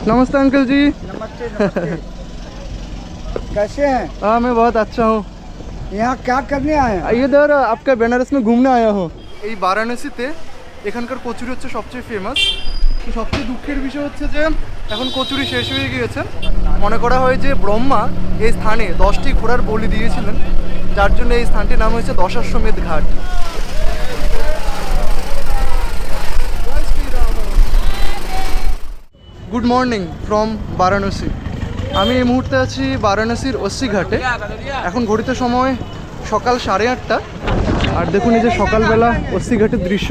नमस्ते अंकल जी नमस्ते नमस्ते कैसे हैं हाँ मैं बहुत अच्छा हूँ यहाँ क्या करने आए हैं इधर आपका বেনারস में घूमने आया हूँ এই বারাণসীতে এখানকার কচুরি হচ্ছে সবচেয়ে ফেমাস তো সবচেয়ে দুঃখের বিষয় হচ্ছে যে এখন কচুরি শেষ হয়ে গিয়েছে মনে করা হয় যে ব্রহ্মা এই স্থানে দশটি ঘোড়ার বলি দিয়েছিলেন যার জন্য এই স্থানটির নাম হয়েছে দশাশ্বমেধ ঘাট গুড মর্নিং ফ্রম বারাণসী আমি এই মুহূর্তে আছি বারাণসীর অস্সি ঘাটে এখন ঘড়িতে সময় সকাল সাড়ে আটটা। আর দেখুন এই যে সকালবেলা অস্সি ঘাটের দৃশ্য।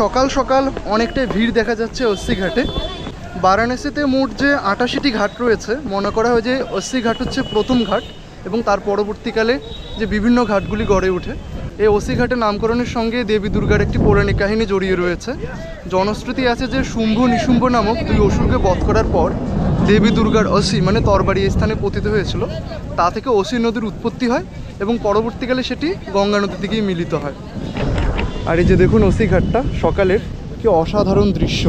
সকাল সকাল অনেকটাই ভিড় দেখা যাচ্ছে অস্সি ঘাটে বারাণসীতে মোট যে আটাশিটি ঘাট রয়েছে, মনে করা হয় যে অস্সি ঘাট হচ্ছে প্রথম ঘাট এবং তার পরবর্তীকালে যে বিভিন্ন ঘাটগুলি গড়ে ওঠে। এই অসি ঘাটের নামকরণের সঙ্গে দেবী দুর্গার একটি পৌরাণিক কাহিনী জড়িয়ে রয়েছে। জনশ্রুতি আছে যে শুম্ভ নিশুম্ভ নামক দুই অসুরকে বধ করার পর দেবী দুর্গার অসি মানে তরবারি এই স্থানে পতিত হয়েছিল। তা থেকে অসি নদীর উৎপত্তি হয় এবং পরবর্তীকালে সেটি গঙ্গা নদীর দিকেই মিলিত হয়। আর এই যে দেখুন ওসি ঘাটটা, সকালের কি অসাধারণ দৃশ্য।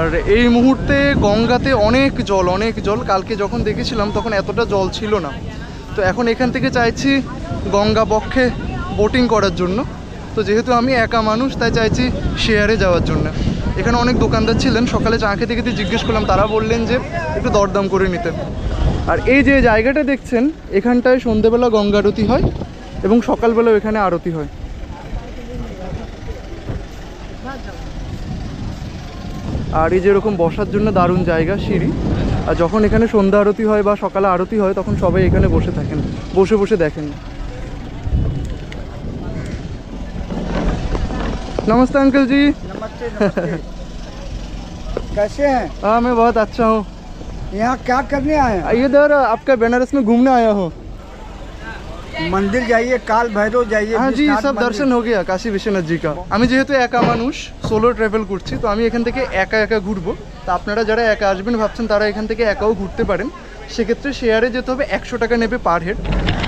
আর এই মুহূর্তে গঙ্গাতে অনেক জল অনেক জল। কালকে যখন দেখেছিলাম তখন এতটা জল ছিল না। তো এখন এখান থেকে চাইছি গঙ্গা বক্ষে বোটিং করার জন্য। তো যেহেতু আমি একা মানুষ, তাই চাইছি শেয়ারে যাওয়ার জন্য। এখানে অনেক দোকানদার ছিলেন, সকালে চা খেতে খেতে জিজ্ঞেস করলাম, তারা বললেন যে একটু দরদাম করে নিতে। আর এই যে জায়গাটা দেখছেন, এখানটায় সন্ধেবেলা গঙ্গা আরতি হয় এবং সকালবেলাও এখানে আরতি হয়। আর এই যেরকম বসার জন্য দারুণ জায়গা সিঁড়ি আর যখন এখানে সন্ধ্যা আরতি হয় বা সকালে আরতি হয় তখন সবাই এখানে বসে থাকেন বসে বসে দেখেন नमस्ते अंकल जी नमस्ते नमस्ते कैसे हैं हाँ मैं बहुत अच्छा हूँ यहाँ क्या करने आए हैं इधर आपका बनारस में घूमने आया हूँ মন্দির যাইয়ে কাল ভৈরব যাইয়ে হ্যাঁ জি সব দর্শন হয়ে গিয়া কাশী বিশ্বনাথ জি কা আমি যেহেতু একা মানুষ সোলো ট্রাভেল করছি তো আমি এখান থেকে একা একা ঘুরবো। তা আপনারা যারা একা আসবেন ভাবছেন তারা এখান থেকে একাও ঘুরতে পারেন। সেক্ষেত্রে শেয়ারে যেতে হবে একশো টাকা নেবে পার হেড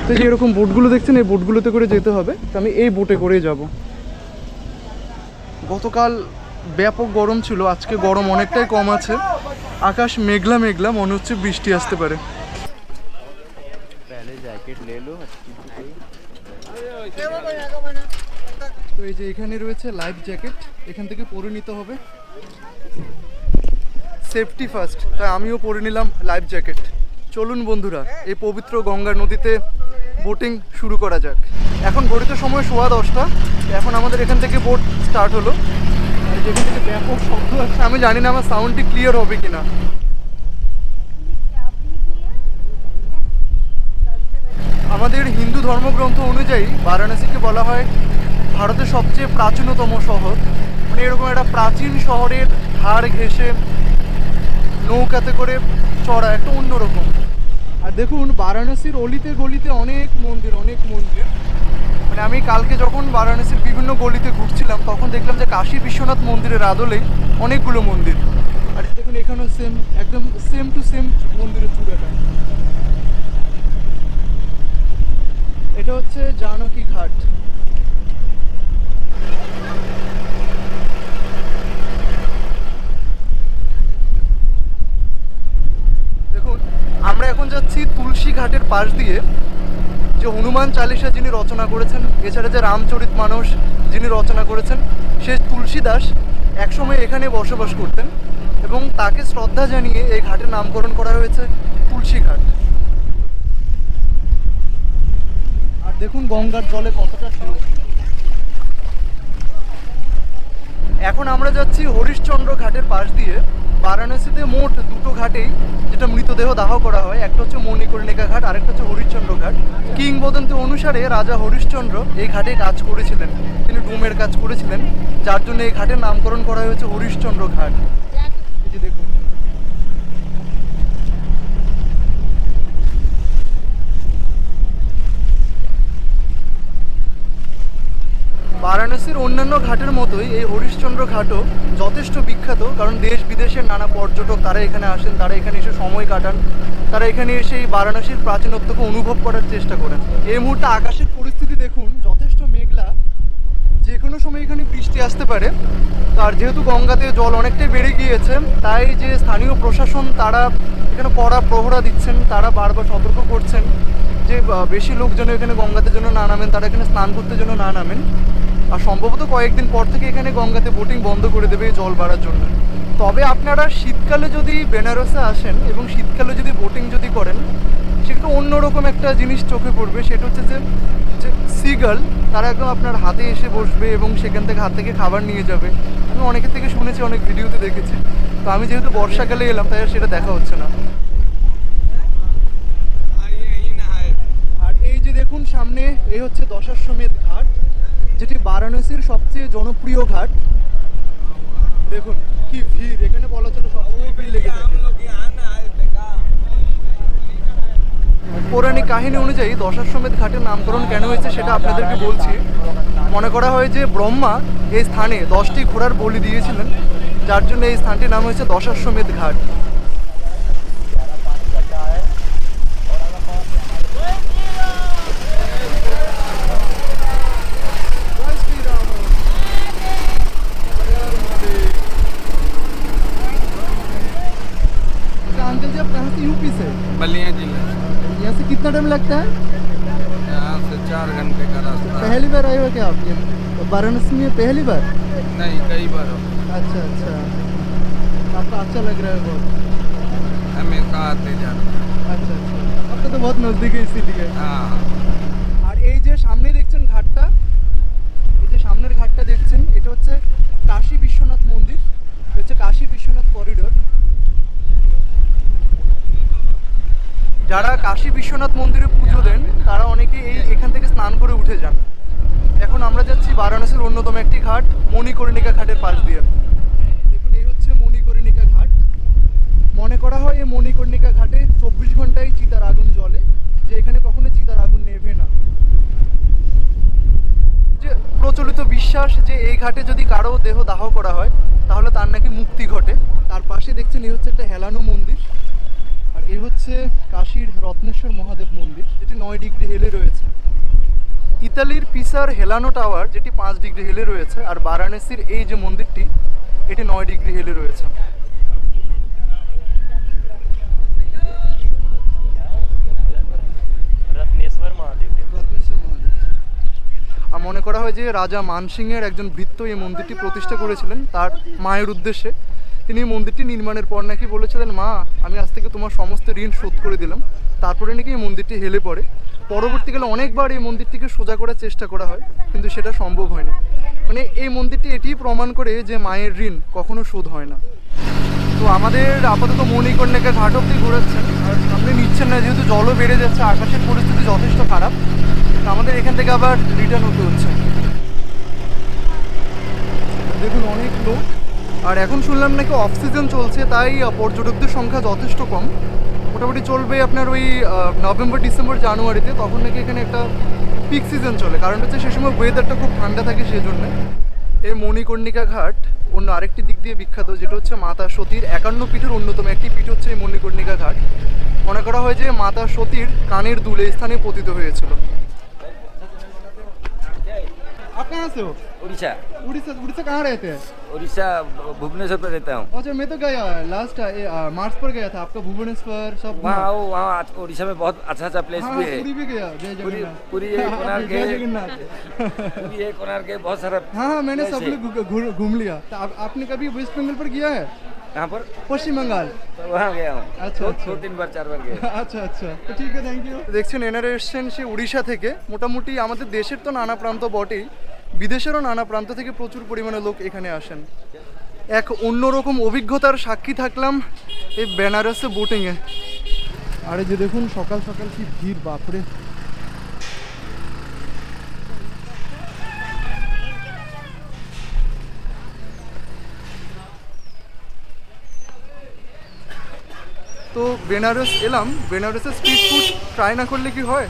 তো যে এরকম বোটগুলো দেখছেন এই বোটগুলোতে করে যেতে হবে। তো আমি এই বোটে করে যাব। গতকাল ব্যাপক গরম ছিল আজকে গরম অনেকটাই কম আছে। আকাশ মেঘলা মেঘলা মনে হচ্ছে বৃষ্টি আসতে পারে। জ্যাকেট লে লো তো এই যে এখানে রয়েছে লাইফ জ্যাকেট এখান থেকে পরে নিতে হবে। সেফটি ফার্স্ট তাই আমিও পরে নিলাম লাইফ জ্যাকেট চলুন বন্ধুরা, এই পবিত্র গঙ্গা নদীতে বোটিং শুরু করা যাক। এখন ঘড়িত সময় সোয়া দশটা, এখন আমাদের এখান থেকে বোট স্টার্ট হলো। যেখান থেকে ব্যাপক শব্দ আছে, আমি জানি না আমার সাউন্ডটি ক্লিয়ার হবে কিনা। আমাদের হিন্দু ধর্মগ্রন্থ অনুযায়ী বারাণসীকে বলা হয় ভারতের সবচেয়ে প্রাচীনতম শহর। মানে এরকম একটা প্রাচীন শহরের ধার ঘেঁষে নৌকাতে করে চড়া, একটা অন্যরকম আর দেখুন, বারাণসীর অলিতে গলিতে অনেক মন্দির অনেক মন্দির। মানে আমি কালকে যখন বারাণসীর বিভিন্ন গলিতে ঘুরছিলাম, তখন দেখলাম যে কাশী বিশ্বনাথ মন্দিরের আদলে অনেকগুলো মন্দির। আর দেখুন, এখানেও সেম একদম সেম টু সেম মন্দিরের চূড়াটা। এটা হচ্ছে জানকী ঘাট। দেখুন, আমরা এখন যাচ্ছি তুলসী ঘাটের পাশ দিয়ে, যে হনুমান চালিসা যিনি রচনা করেছেন, এছাড়া যে রামচরিত মানস যিনি রচনা করেছেন, সে তুলসীদাস একসময় এখানে বসবাস করতেন এবং তাকে শ্রদ্ধা জানিয়ে এই ঘাটের নামকরণ করা হয়েছে তুলসী ঘাট আর দেখুন গঙ্গার জলে কতটা ঢেউ। এখন আমরা যাচ্ছি হরিশ্চন্দ্র ঘাটের পাশ দিয়ে। বারাণসীতে মোট দুটো ঘাটেই যেটা মৃতদেহ দাহ করা হয়। একটা হচ্ছে মণিকর্ণিকা ঘাট, আরেকটা হচ্ছে হরিশ্চন্দ্র ঘাট। কিংবদন্তি অনুসারে রাজা হরিশচন্দ্র এই ঘাটে কাজ করেছিলেন। তিনি ডুমের কাজ করেছিলেন। যার জন্য এই ঘাটের নামকরণ করা হয়েছে হরিশচন্দ্র ঘাট এই যে দেখুন বারাণসীর অন্যান্য ঘাটের মতোই এই হরিশ্চন্দ্র ঘাটও যথেষ্ট বিখ্যাত, কারণ দেশ বিদেশের নানা পর্যটক তারা এখানে আসেন, তারা এখানে এসে সময় কাটান, তারা এখানে এসে এই বারাণসীর প্রাচীনত্বকে অনুভব করার চেষ্টা করেন। এই মুহূর্তে আকাশের পরিস্থিতি দেখুন, যথেষ্ট মেঘলা যে কোনো সময় এখানে বৃষ্টি আসতে পারে, আর যেহেতু গঙ্গাতে জল অনেকটাই বেড়ে গিয়েছে, তাই যে স্থানীয় প্রশাসন তারা এখানে কড়া প্রহরা দিচ্ছেন, তারা বারবার সতর্ক করছেন যে বেশি লোকজন এখানে গঙ্গাতে জন্য না নামেন, তারা এখানে স্নান করতে জন্য না নামেন। আর সম্ভবত কয়েকদিন পর থেকে এখানে গঙ্গাতে বোটিং বন্ধ করে দেবে জল বাড়ার জন্য। তবে আপনারা শীতকালে যদি বেনারসে আসেন এবং শীতকালে যদি বোটিং যদি করেন, সেটা অন্যরকম একটা জিনিস চোখে পড়বে, সেটা হচ্ছে যে যে সিগাল তারা একদম আপনার হাতে এসে বসবে এবং সেখান থেকে হাত থেকে খাবার নিয়ে যাবে। আমি অনেকের থেকে শুনেছি, অনেক ভিডিওতে দেখেছি। তো আমি যেহেতু বর্ষাকালে এলাম, তাই সেটা দেখা হচ্ছে না। আর এই যে দেখুন সামনে, এই হচ্ছে দশাশ্বমেধ ঘাট। যেটি বারাণসীর সবচেয়ে জনপ্রিয় ঘাট। দেখুন, কি ভিড়। এখানে বলা চলে পৌরাণিক কাহিনী অনুযায়ী দশাশ্বমেধ ঘাটের নামকরণ কেন হয়েছে সেটা আপনাদেরকে বলছি। মনে করা হয় যে ব্রহ্মা এই স্থানে দশটি ঘোড়ার বলি দিয়েছিলেন, যার জন্য এই স্থানটির নাম হয়েছে দশাশ্বমেধ ঘাট। लगता है? यहाँ से चार घंटे का रास्ता पहली बार आए हो क्या आप? ये वाराणसी में पहली बार? नहीं कई बार हो। अच्छा अच्छा। आपको अच्छा लग रहा है बहुत हमेशा आते जाते अच्छा अच्छा। आपका तो बहुत नज़दीक है। इसीलिए हाँ। যারা কাশী বিশ্বনাথ মন্দিরে পুজো দেন, তারা অনেকে এই এখান থেকে স্নান করে উঠে যান। এখন আমরা যাচ্ছি বারাণসীর অন্যতম একটি ঘাট, মণিকর্ণিকা ঘাটের পাশ দিয়ে। দেখুন, এই হচ্ছে মণিকর্ণিকা ঘাট। মনে করা হয় এই মণিকর্ণিকা ঘাটে চব্বিশ ঘন্টায় চিতার আগুন জ্বলে, যে এখানে কখনো চিতার আগুন নেভে না। যে প্রচলিত বিশ্বাস যে এই ঘাটে যদি কারও দেহ দাহ করা হয়, তাহলে তার নাকি মুক্তি ঘটে। তার পাশে দেখছেন, এই হচ্ছে একটা হেলানো মন্দির। আর এই হচ্ছে কাশীর রত্নেশ্বর মহাদেব মন্দির যেটি নয় ডিগ্রি হেলে রয়েছে। ইতালির পিসার হেলানো টাওয়ার যেটি পাঁচ ডিগ্রি হেলে রয়েছে আর বারাণসীর এই যে মন্দিরটি এটি নয় ডিগ্রি হেলে রয়েছে। মনে করা হয় যে রাজা মানসিংয়ের একজন বৃত্ত এই মন্দিরটি প্রতিষ্ঠা করেছিলেন তার মায়ের উদ্দেশ্যে। তিনি মন্দিরটি নির্মাণের পর নাকি বলেছিলেন, মা, আমি আজ থেকে তোমার সমস্ত ঋণ শোধ করে দিলাম। তারপরে নাকি এই মন্দিরটি হেলে পড়ে। পরবর্তীকালে অনেকবার এই মন্দিরটিকে সোজা করার চেষ্টা করা হয়, কিন্তু সেটা সম্ভব হয়নি। মানে এই মন্দিরটি এটিই প্রমাণ করে যে মায়ের ঋণ কখনো শোধ হয় না। তো আমাদের আপাতত মণিকর্ণিকা ঘাট অব্দি ঘোরাচ্ছেন আর সামনে নিচ্ছেন না যেহেতু জলও বেড়ে যাচ্ছে, আকাশের পরিস্থিতি যথেষ্ট খারাপ। আমাদের এখান থেকে আবার রিটার্ন হতে হচ্ছে। দেখুন, অনেক লোক আর এখন শুনলাম নাকি অফ সিজন চলছে, তাই পর্যটকদের সংখ্যা যথেষ্ট কম। মোটামুটি চলবে আপনার ওই নভেম্বর, ডিসেম্বর, জানুয়ারিতে, তখন নাকি এখানে একটা পিক সিজন চলে। কারণ হচ্ছে সে সময় ওয়েদারটা খুব ঠান্ডা থাকে সেই জন্য এই মণিকর্ণিকা ঘাট, অন্য আরেকটি দিক দিয়ে বিখ্যাত, যেটা হচ্ছে মাতা সতীর একান্ন পীঠের অন্যতম একটি পীঠ হচ্ছে এই মণিকর্ণিকা ঘাট। মনে করা হয় যে মাতা সতীর কানের দুলে স্থানে পতিত হয়েছিল। आप कहाँ से हो? उड़ीसा। उड़ीसा उड़ीसा कहाँ रहते हैं? उड़ीसा भुवनेश्वर पर रहता हूँ। अच्छा मैं तो गया लास्ट मार्च पर गया था आपका भुवनेश्वर सब वहाँ वो वहाँ उड़ीसा में बहुत अच्छा अच्छा प्लेस हाँ भी है। पूरी भी गया जय पूरी जगन्नाथ। पूरी कोणार्क जय जगन्नाथ। ये कोणार्क बहुत सारा हाँ हाँ मैंने सब लोग घूम लिया। तो आपने कभी वेस्ट बंगाल पर गया है? कहाँ पर পশ্চিম বাঙ্গাল तो वहाँ गया हूँ अच्छा, दो, अच्छा। दो तीन बार चार बार गया আচ্ছা আচ্ছা তো ঠিক আছে থ্যাংক ইউ দেখছেন এনারা এসছেন সে উড়িষ্যা থেকে মোটামুটি আমাদের দেশের তো নানা প্রান্ত বটেই বিদেশেরও নানা প্রান্ত থেকে প্রচুর পরিমাণে লোক এখানে আসেন এক অন্যরকম অভিজ্ঞতার সাক্ষী থাকলাম এই বেনারসে বোটিংয়ে আরে যে দেখুন সকাল সকাল কি ভিড় বাপরে তো বেনারস এলাম, বেনারসের স্ট্রিট ফুড ট্রাই না করলে কি হয়?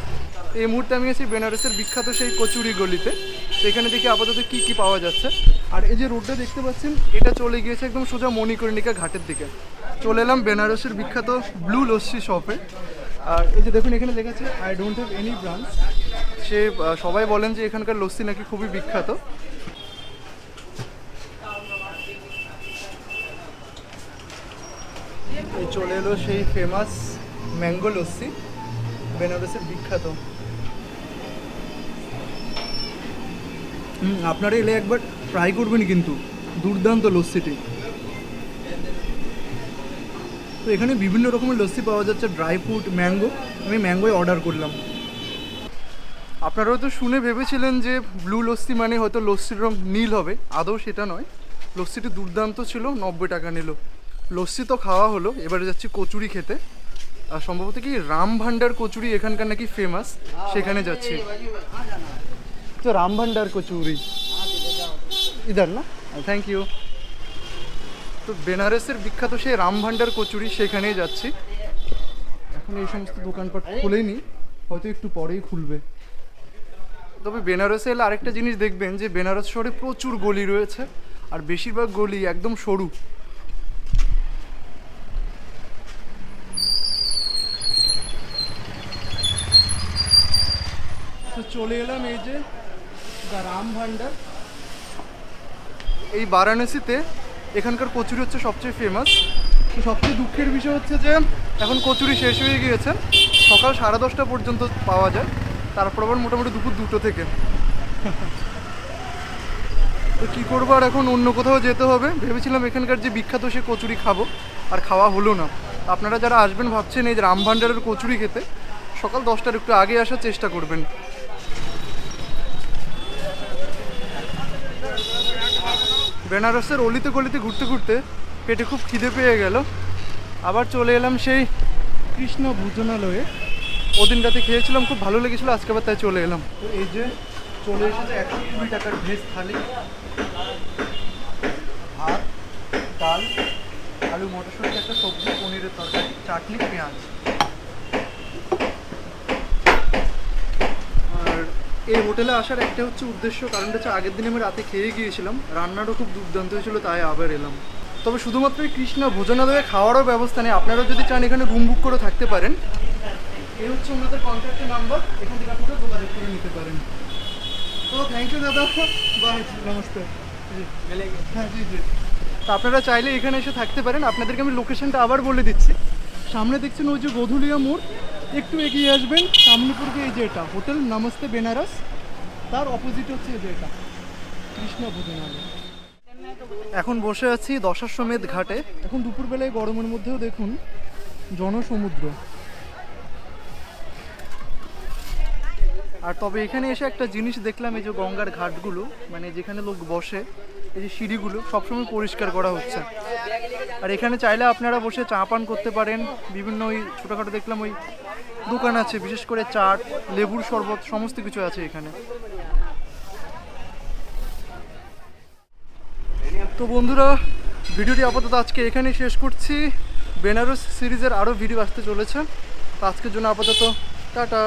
এই মুহূর্তে আমি আছি বেনারসের বিখ্যাত সেই কচুরি গলিতে। তো এখানে দেখি আপাতত কি কি পাওয়া যাচ্ছে। আর এই যে রোডটা দেখতে পাচ্ছেন, এটা চলে গিয়েছে একদম সোজা মণিকর্ণিকা ঘাটের দিকে। চলে এলাম বেনারসের বিখ্যাত ব্লু লস্যি শপে আর এই যে দেখুন, এখানে লেখা আছে I don't have any branch সে সবাই বলেন যে এখানকার লস্যি নাকি খুবই বিখ্যাত। এই চলে এলো সেই ফেমাস ম্যাঙ্গো লস্যি, বেনারসের বিখ্যাত। হুম, আপনারা এলে একবার ট্রাই করবেন কিন্তু, দুর্দান্ত লস্যিটি। তো এখানে বিভিন্ন রকমের লস্যি পাওয়া যাচ্ছে ড্রাই ফ্রুট ম্যাঙ্গো আমি ম্যাঙ্গোই অর্ডার করলাম। আপনারাও তো শুনে ভেবেছিলেন যে ব্লু লস্যি মানে হয়তো লস্যির রং নীল হবে, আদৌ সেটা নয়। লস্যিটি দুর্দান্ত ছিল, নব্বই টাকা নিল। লস্যি তো খাওয়া হলো, এবারে যাচ্ছি কচুরি খেতে। আর সম্ভবত কি রাম ভান্ডার কচুরি এখানকার নাকি ফেমাস সেখানে যাচ্ছি। তো রাম ভান্ডার কচুরি। ইদার না? থ্যাংক ইউ তো বেনারসের বিখ্যাত সেই রাম ভান্ডার কচুরি, সেখানেই যাচ্ছি। এখন এই সমস্ত দোকানপাট খুলেনি, হয়তো একটু পরেই খুলবে। তবে বেনারসে এলে আরেকটা জিনিস দেখবেন যে, বেনারস শহরে প্রচুর গলি রয়েছে, আর বেশিরভাগ গলি একদম সরু। চলে এলাম এই যে দ্য রাম ভান্ডার। এই বারাণসীতে এখানকার কচুরি হচ্ছে সবচেয়ে ফেমাস তো সবচেয়ে দুঃখের বিষয় হচ্ছে যে, এখন কচুরি শেষ হয়ে গিয়েছে। সকাল সাড়ে দশটা পর্যন্ত পাওয়া যায়। তারপর আবার মোটামুটি দুপুর দুটো থেকে। তো কী করব আর এখন অন্য কোথাও যেতে হবে? ভেবেছিলাম এখানকার যে বিখ্যাত সে কচুরি খাব, আর খাওয়া হলো না। আপনারা যারা আসবেন ভাবছেন এই রাম ভান্ডারের কচুরি খেতে, সকাল দশটার একটু আগে আসার চেষ্টা করবেন। বেনারসের অলিতে গলিতে ঘুরতে ঘুরতে পেটে খুব খিদে পেয়ে গেল। আবার চলে এলাম সেই কৃষ্ণ ভোজনালয়ে। ওদিন রাতে খেয়েছিলাম, খুব ভালো লেগেছিলো, আজকে আবার তাই চলে এলাম। তো এই যে চলে এসেছে একশো কুড়ি টাকার ভেজ থালি, ভাত, ডাল, আলু, মটরশুঁটি, একটা সবজি, পনিরের তরকারি, চাটনি, পেঁয়াজ আর এই হোটেলে আসার একটা হচ্ছে উদ্দেশ্য, কারণটা হচ্ছে আগের দিন আমি রাতে খেয়ে গিয়েছিলাম। রান্নাটাও খুব দুর্দান্ত হয়েছিল তাই আবার এলাম। তবে শুধুমাত্র কৃষ্ণা ভোজনালয়ে খাওয়ারও ব্যবস্থা নেই। আপনারা যদি চান এখানে রুম বুক করে থাকতে পারেন। এই হচ্ছে ওনাদের কন্ট্যাক্টের নাম্বার এখান থেকে আপনারা যোগাযোগ করে নিতে পারেন। তো থ্যাংক ইউ দাদা। বাই নমস্তে জি। হ্যাঁ জি জি। তো আপনারা চাইলে এখানে এসে থাকতে পারেন। আপনাদেরকে আমি লোকেশনটা আবার বলে দিচ্ছি। সামনে দেখছেন ওই যে গোধুলিয়া মোড়। একটু এগিয়ে আসবেন সামনেপুরকে এই যে এটা, হোটেল নমস্তে বেনারস, তার অপোজিট হচ্ছে এই যে এটা, কৃষ্ণ ভোজনালয়। এখন বসে আছি দশাশ্বমেধ ঘাটে। এখন দুপুরবেলায় গরমের মধ্যেও দেখুন, জনসমুদ্র। আর তবে এখানে এসে একটা জিনিস দেখলাম, এই যে গঙ্গার ঘাটগুলো মানে যেখানে লোক বসে এই যে সিঁড়িগুলো সবসময় পরিষ্কার করা হচ্ছে। আর এখানে চাইলে আপনারা বসে চা পান করতে পারেন। বিভিন্ন ওই ছোটোখাটো দেখলাম ওই দোকান আছে, বিশেষ করে চাট, লেবুর শরবত, সমস্ত কিছু আছে এখানে। তো বন্ধুরা, ভিডিওটি আপাতত আজকে এখানেই শেষ করছি। বেনারস সিরিজের আরও ভিডিও আসতে চলেছে। তো আজকের জন্য আপাতত, টাটা।